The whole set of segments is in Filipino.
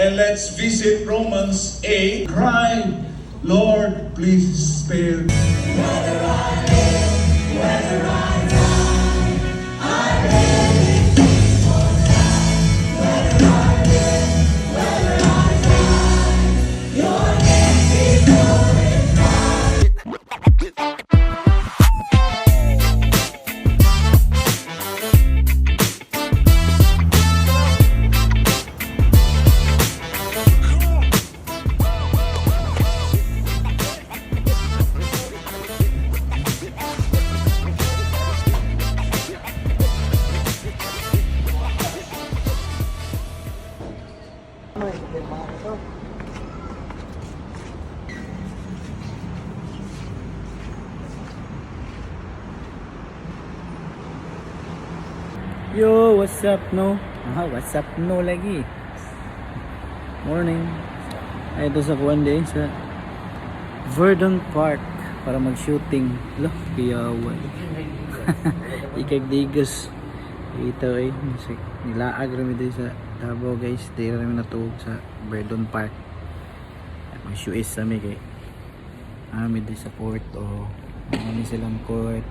And let's visit Romans 8. Cry, Lord, please spare. Yo, what's up no? Ah, what's up no lagi? Morning. Ay, ito sa kuwan din sa Verdon Park para mag-shooting. Lo, piyawan. Ikagdigas. Ito ay musik. Nilaag rami din sa Davao guys. Di rami natuog sa Verdon Park. Mag-shoot sa mi kay Ami din sa court o Ami silang court.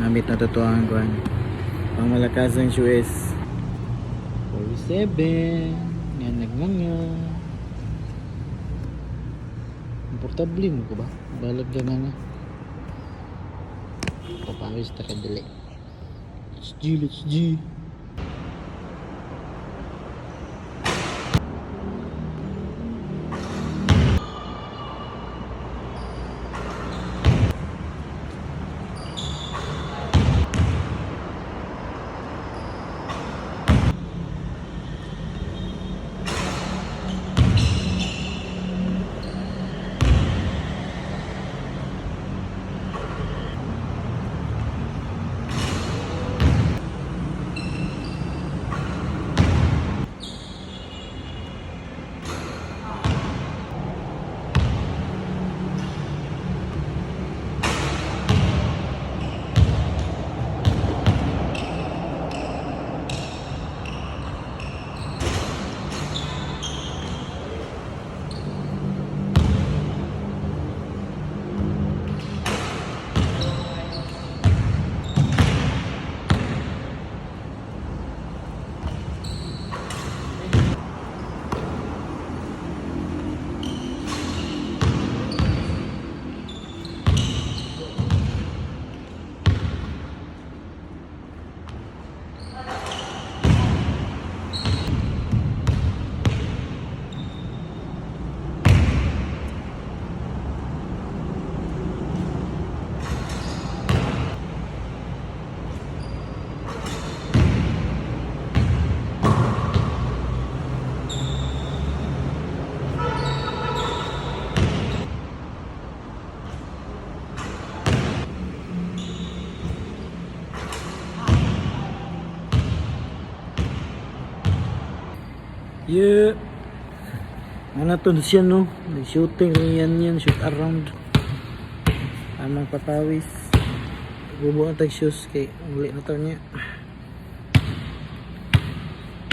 Namit na totoo ang kuhan. Pang malakas ang shoes. 47. Yan nagmanga. Komportable mo ko ba? Balag ka na nga. Papawis ta ka dali. Let's G, let's G. Yeah. Ano to siya no? May shooting yan yan. Shoot around. Amang patawis. Bubo ang tag shoes kay uli na to niya.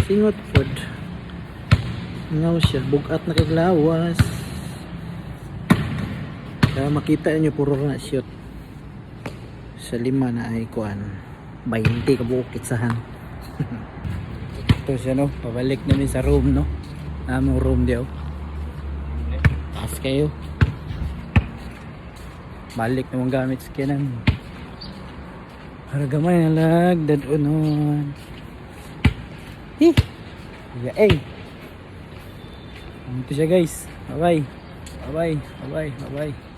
Singot food. Ngaw siya. Bugat na kaglawas. Kaya makita niyo puro na shoot. Sa lima na ay kuan. 20 ka bukit sahan. Ito siya no, pabalik namin sa room no. Among room diyo. Taas kayo. Balik naman gamit sa kinan. Para gamay na lag, dadunon. Hi! Ya eh. Ito siya guys. Bye bye. Bye bye.